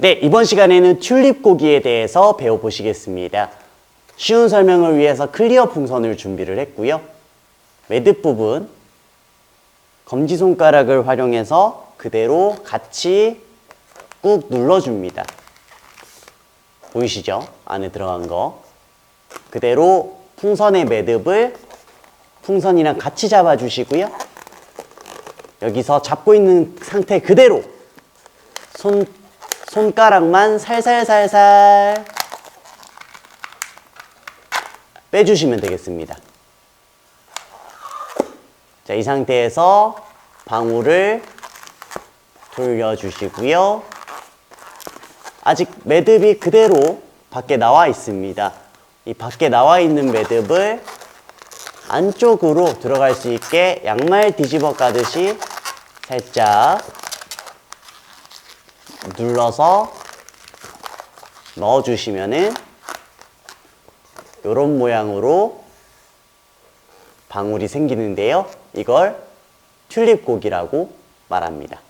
네, 이번 시간에는 튤립 고기에 대해서 배워보시겠습니다. 쉬운 설명을 위해서 클리어 풍선을 준비를 했고요. 매듭 부분, 검지손가락을 활용해서 그대로 같이 꾹 눌러줍니다. 보이시죠? 안에 들어간 거. 그대로 풍선의 매듭을 풍선이랑 같이 잡아주시고요. 여기서 잡고 있는 상태 그대로 손, 손가락만 살살살살 빼주시면 되겠습니다. 자, 이 상태에서 방울을 돌려주시고요. 아직 매듭이 그대로 밖에 나와 있습니다. 이 밖에 나와 있는 매듭을 안쪽으로 들어갈 수 있게 양말 뒤집어 까듯이 살짝 눌러서 넣어주시면은 이런 모양으로 방울이 생기는데요. 이걸 튤립 고기라고 말합니다.